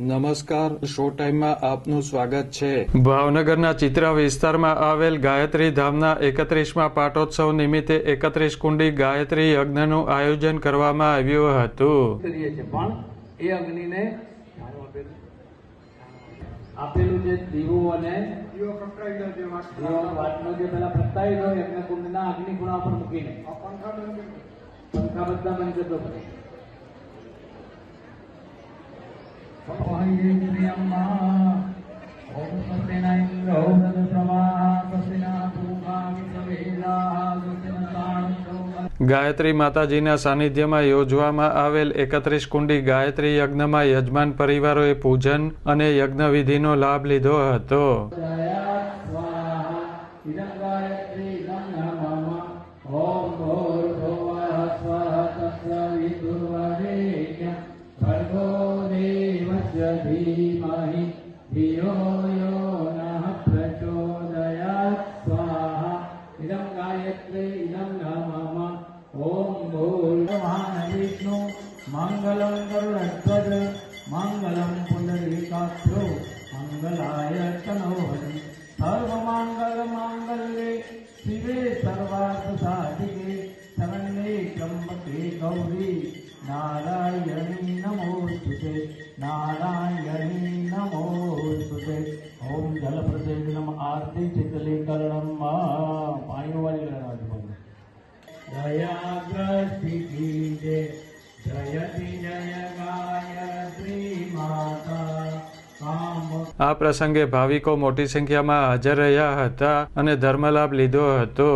નમસ્કાર શો ટાઈમમાં આપનું સ્વાગત છે. ભાવનગરના ચિત્રા વિસ્તારમાં આવેલ ગાયત્રી ધામના એકત્રીસમાં પાટોત્સવ નિમિત્તે એકત્રીસ કુંડી ગાયત્રી યજ્ઞનું આયોજન કરવામાં આવ્યું હતું. પણ એ અગ્નિને આપેલું. જે દીવો અને જે પેલા પ્રગટાવી દો યજ્ઞ કુંડના અગ્નિ ગુણા પર મૂકીને પંખા બધા બંધ પડે ગાયત્રી માતાજીના સાનિધ્યમાં યોજવામાં આવેલ એકત્રીસ કુંડી ગાયત્રી યજ્ઞમાં યજમાન પરિવારોએ પૂજન અને યજ્ઞવિધિનો લાભ લીધો હતો. ગાયત્રી ઓમ દેવસ્ય ધીમહિ ધિયો यो नः પ્રચોદયાत् स्वाहा। इदं ગાયત્રી इदं વિષ્ણુ મંગલં ગરુડધ્વજ મંગલં પુંડરીકાક્ષો મંગલાય તનોહરિ સર્વમાંગલ માંગલ્ये શિવે સર્વાર્થ સાધિકે શરણ્યે ત્રંબકે ગૌરી નારાયણી નમોસ્તુતે નારાયણી નમોસ્તુતે ઓમ જલ પ્રસેદનમ આરતી ચિતલીકરણમ પાણીઓ વાળી ગણવા દયાગ્રસ્તિ કી જયતિ જય ગાયત્રી માતા આ પ્રસંગે ભાવિકો મોટી સંખ્યામાં હાજર રહ્યા હતા અને ધર્મલાભ લીધો હતો।